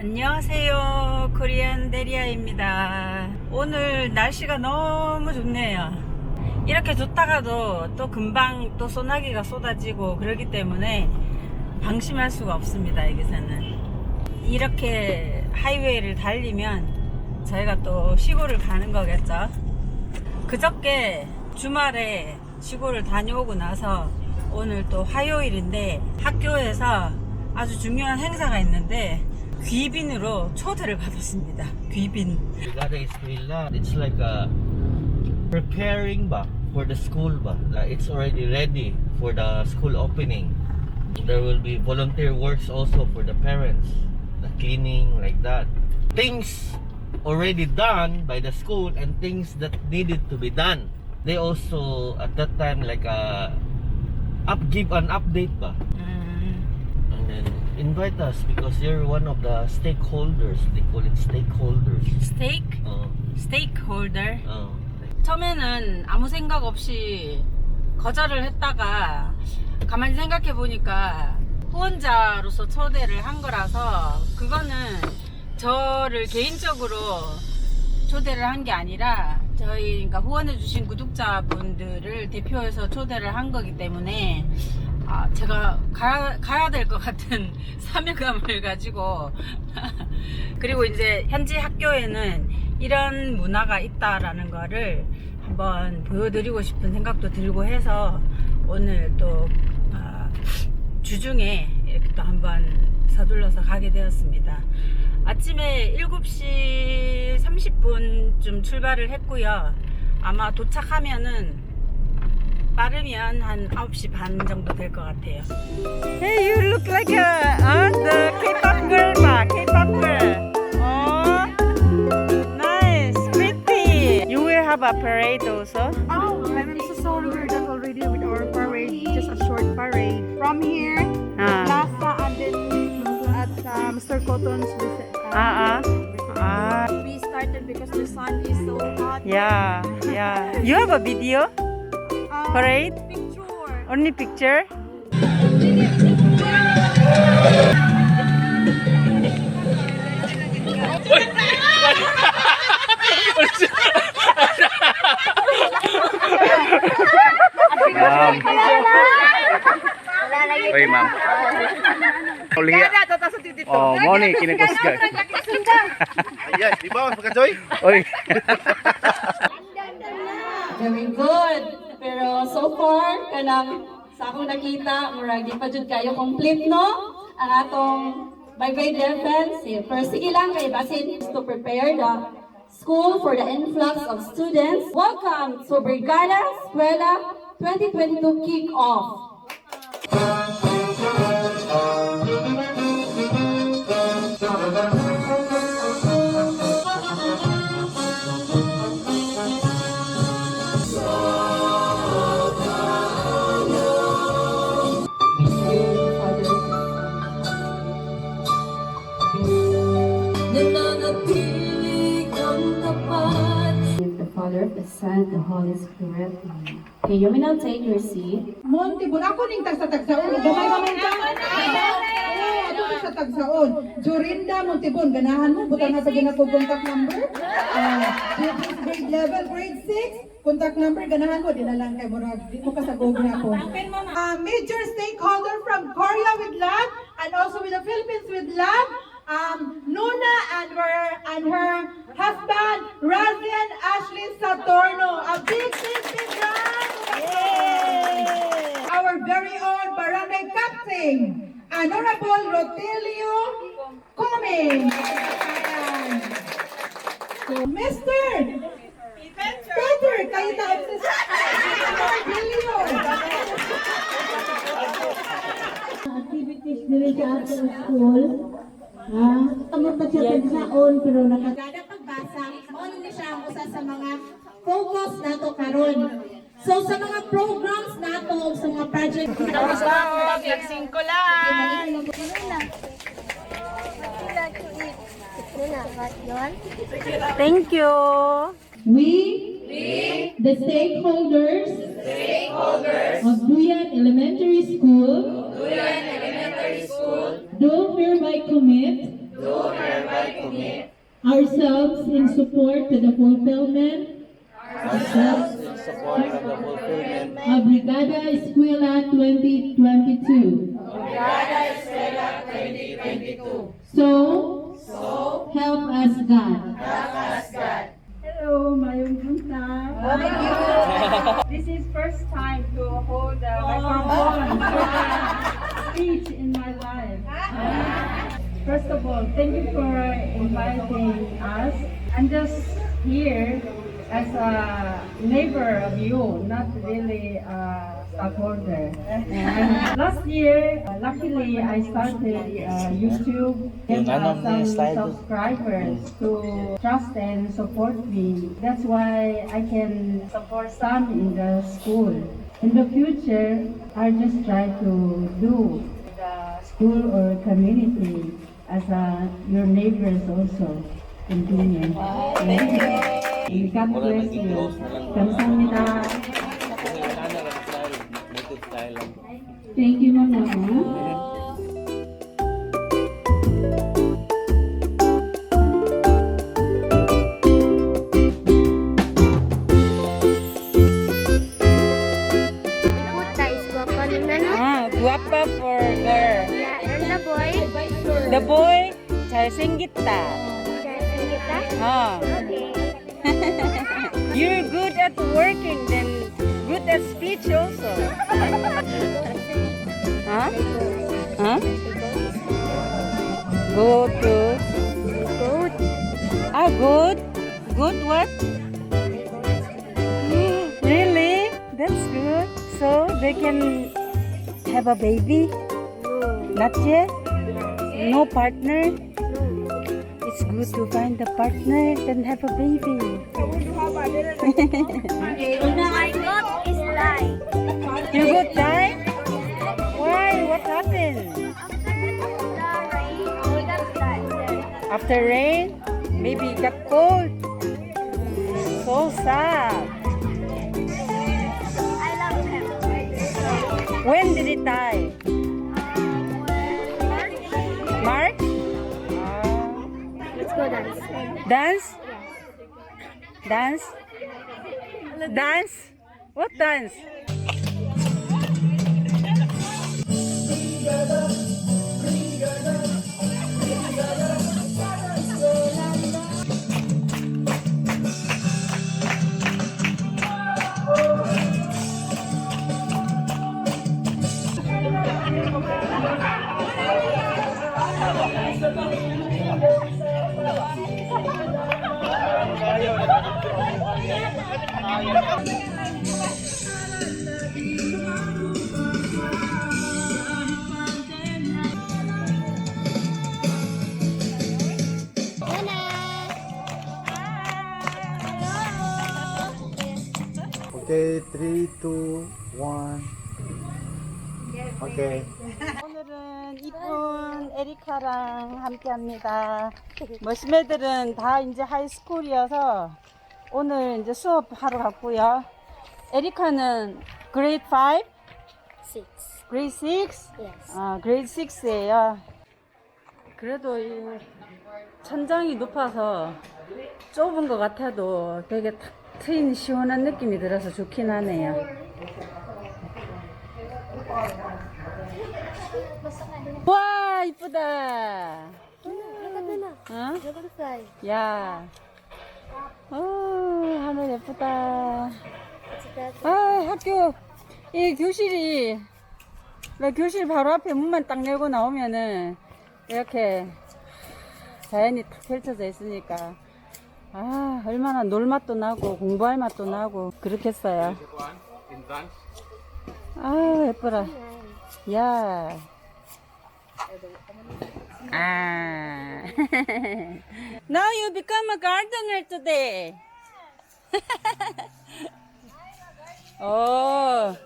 안녕하세요. 코리안 데리아입니다. 오늘 날씨가 너무 좋네요. 이렇게 좋다가도 또 금방 또 소나기가 쏟아지고 그러기 때문에 방심할 수가 없습니다. 여기서는. 이렇게 하이웨이를 달리면 저희가 또 시골을 가는 거겠죠. 그저께 주말에 시골을 다녀오고 나서 오늘 또 화요일인데 학교에서 아주 중요한 행사가 있는데 귀빈으로 초대를 받았습니다. 귀빈. Brigada Eskwela, it's like a preparing ba for the school ba. Like it's already ready for the school opening. There will be volunteer works also for the parents, the cleaning like that. Things already done by the school and things that needed to be done. They also at that time like a up give an update ba 음, and then invite us because you're one of the stakeholders. They call it stakeholders. 스테이크? Uh, 스테이크 홀더? uh, 처음에는 아무 생각 없이 거절을 했다가 가만히 생각해 보니까 후원자로서 초대를 한 거라서 그거는 저를 개인적으로 초대를 한 게 아니라 저희 그러니까 후원해 주신 구독자분들을 대표해서 초대를 한 거기 때문에 아, 제가 가야, 가야 될 것 같은 사명감을 가지고 그리고 이제 현지 학교에는 이런 문화가 있다라는 거를 한번 보여드리고 싶은 생각도 들고 해서 오늘 또 아, 주중에 이렇게 또 한번 서둘러서 가게 되었습니다. 아침에 7시 30분쯤 출발을 했고요. 아마 도착하면은 빠르면 한 9시 반 정도 될 것 같아요. Hey, you look like a uh, the K-pop girl ba? K-pop girl. Oh, nice, pretty. You will have a parade also. Oh, I'm so sorry we're done already with our parade. Just a short parade. From here, Ah, Plaza, and then at uh, Mr. Cotton's visit. ah, ah, ah. We started because the sun is so hot. Yeah, yeah. You have a video Um, Parade? Picture. Only picture? Ma'am. Oy, ma'am. Uliya. Oh, mo ni kinikusga. Yes, di ba? Magka-joy? Oy. Very good. So far, kanang sa akong nakita, murag di pa jud kayo complete no? Ang atong bye-bye defense. Eh, Pero sige lang kay basin to prepare the school for the influx of students. Welcome to Brigada Escuela 2022 kick-off. With the Father, the Son, the Holy Spirit. Okay, you may now take your seat. Monte, ako ning tagsa tagsaon. Gamay gamay ka. Oo, ato ko sa tagsaon. Jorinda Montebon, ganahan mo butang na sa ginako contact number. Ah, grade level, grade 6, contact number ganahan mo dinalang kay murag di mo kasagog na ako. Ah, major stakeholder from Korea with love and also with the Philippines with love. Um, Nuna and her and her husband Razian Ashley Satorno. A big, big, big round of. Our very own barangay captain, Honorable Rotelio Coming. Mr. Peter, kayo na Rotelio. activities diri sa ating school. Ha? Kamo pa siya pagsaon pero naka Kada pagbasa, ano na siya ang usa sa mga focus nato karon. So sa mga programs nato o sa mga project Nagsingko lang. Thank you. We, the stakeholders, of Duyan Elementary School, do hereby commit ourselves in support to the fulfillment Ourselves in support of the fulfillment of Brigada Escuela 2022. So, so help us God. Hello, Mayong Punta. This is first just here as a neighbor of you, not really a stockholder. And last year, uh, luckily, I started uh, YouTube and Yung ano, uh, may some subscribers to trust and support me. That's why I can support some in the school. In the future, I just try to do the school or community as a, your neighbors also. continue. Thank you. And God bless you. Kamsahamnida. Thank you. You're good at working, then good at speech also. Huh? Huh? Go to. Good. Ah, good. Good what? Really? That's good. So they can have a baby? Not yet? No partner? Good to find a partner and have a baby. My God is lie. You got? Why? What happened? After rain? Maybe it got cold. So sad. I love him. When did it die? Dance? Dance? Dance? What dance? Okay, 3, 2, 1. Okay. 오늘은 이쁜 에리카랑 함께 합니다. 머시매들은 다 이제 하이스쿨이어서 오늘 이제 수업하러 갔고요. 에리카는 그레이드 5? Six. 그레이드 6? Yes. 아, 그레이드 6예요. 그래도 이 천장이 높아서 좁은 것 같아도 되게 탁 트인 시원한 느낌이 들어서 좋긴 하네요. 와, 이쁘다. 어? Dragonfly. 야. 어, 하늘 예쁘다. 아, 학교, 이 교실이, 나 교실 바로 앞에 문만 딱 열고 나오면은, 이렇게, 자연이 탁 펼쳐져 있으니까, 아, 얼마나 놀 맛도 나고, 공부할 맛도 나고, 그렇겠어요. 아, 예뻐라. 야. 아. Now you become a gardener today. Oh,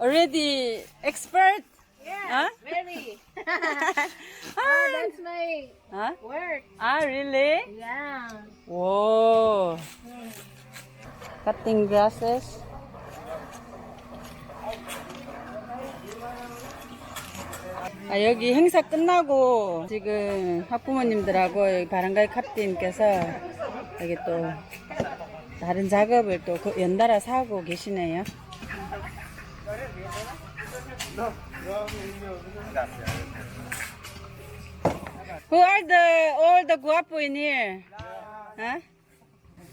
already expert? Yeah, Very. ah, That's my huh? work. ah, really? Yeah. Whoa. Cutting grasses. 아, 여기 행사 끝나고 지금 학부모님들하고 여기 바람가이 캅팀께서 여기 또 다른 작업을 또 그- 연달아 사고 계시네요. Who are the all the guapo in here? Huh?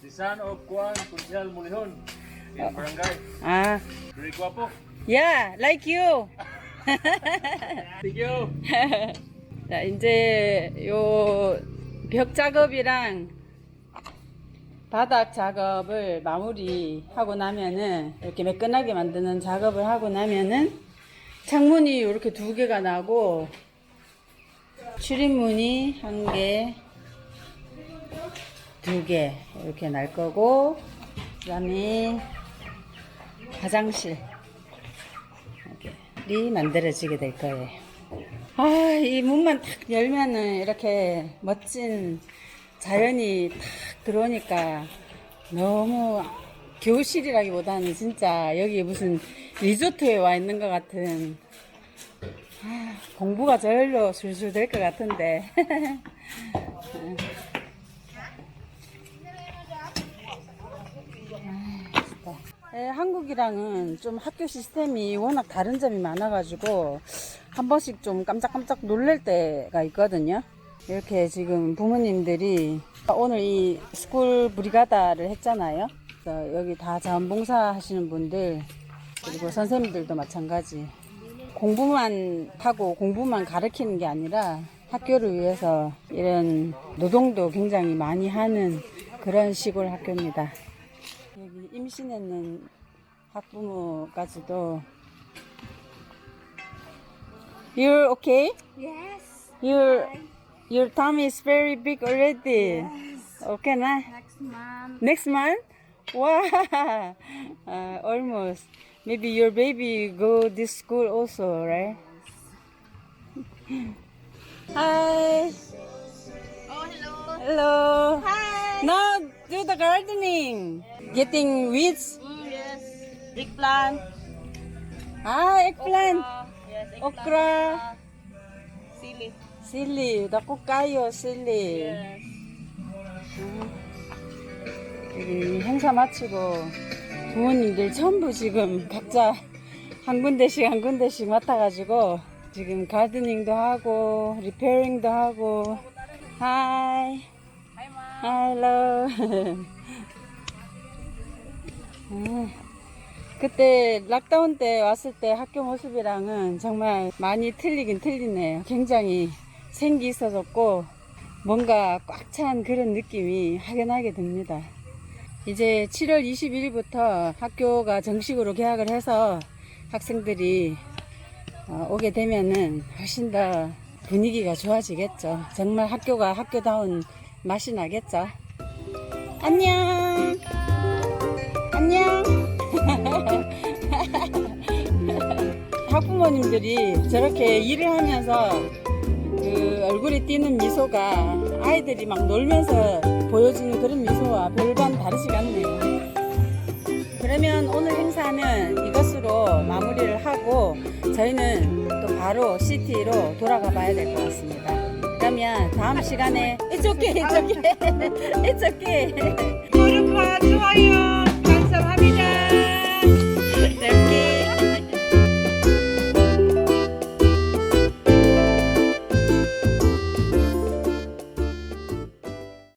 The son of Juan Kunsel Mulihon in Barangay. Ah, Very guapo. yeah, like you. 자, 이제 요 벽 작업이랑 바닥 작업을 마무리 하고 나면은 이렇게 매끈하게 만드는 작업을 하고 나면은 창문이 이렇게 두 개가 나고 출입문이 한 개, 두 개 이렇게 날 거고 그다음에 화장실 이 만들어지게 될 거예요. 아, 이 문만 탁 열면은 이렇게 멋진 자연이 탁 들어오니까 너무 교실이라기보다는 진짜 여기 무슨 리조트에 와 있는 것 같은 아, 공부가 저절로 술술 될 것 같은데. 예, 한국이랑은 좀 학교 시스템이 워낙 다른 점이 많아가지고 한 번씩 좀 깜짝깜짝 놀랄 때가 있거든요. 이렇게 지금 부모님들이 오늘 이 스쿨 브리가다를 했잖아요. 여기 다 자원봉사 하시는 분들 그리고 선생님들도 마찬가지 공부만 하고 공부만 가르치는 게 아니라 학교를 위해서 이런 노동도 굉장히 많이 하는 그런 시골 학교입니다. 여기 임신했는 학부모까지도 You're okay? Yes. Your your tummy is very big already. Okay na? Next month. Next month? Wow. Uh, almost. Maybe your baby go this school also, right? Hi. Oh, hello. Hello. Hi. Now do the gardening. Getting weeds. Mm, yes. Eggplant. Ah, eggplant. Yes. Okra. Sili. Sili. Dako kayo, sili. Yes. 여기 행사 마치고 부모님들 전부 지금 각자 한 군데씩 한 군데씩 맡아가지고 지금 가드닝도 하고 리페어링도 하고 하이 할로 음, 그때 락다운 때 왔을 때 학교 모습이랑은 정말 많이 틀리긴 틀리네요 굉장히 생기 있어졌고 뭔가 꽉 찬 그런 느낌이 확연하게 듭니다. 이제 7월 21일부터 학교가 정식으로 개학을 해서 학생들이 어, 오게 되면은 훨씬 더 분위기가 좋아지겠죠. 정말 학교가 학교다운 맛이 나겠죠. 안녕! 안녕! 학부모님들이 저렇게 일을 하면서 그 얼굴에 띄는 미소가 아이들이 막 놀면서 보여주는 그런 미소와 별반 다르지가 않네요. 그러면 오늘 행사는 이것으로 마무리를 하고 저희는 또 바로 시티로 돌아가 봐야 될 것 같습니다. 그러면 다음 시간에 it's okay, it's okay. 구독과 좋아요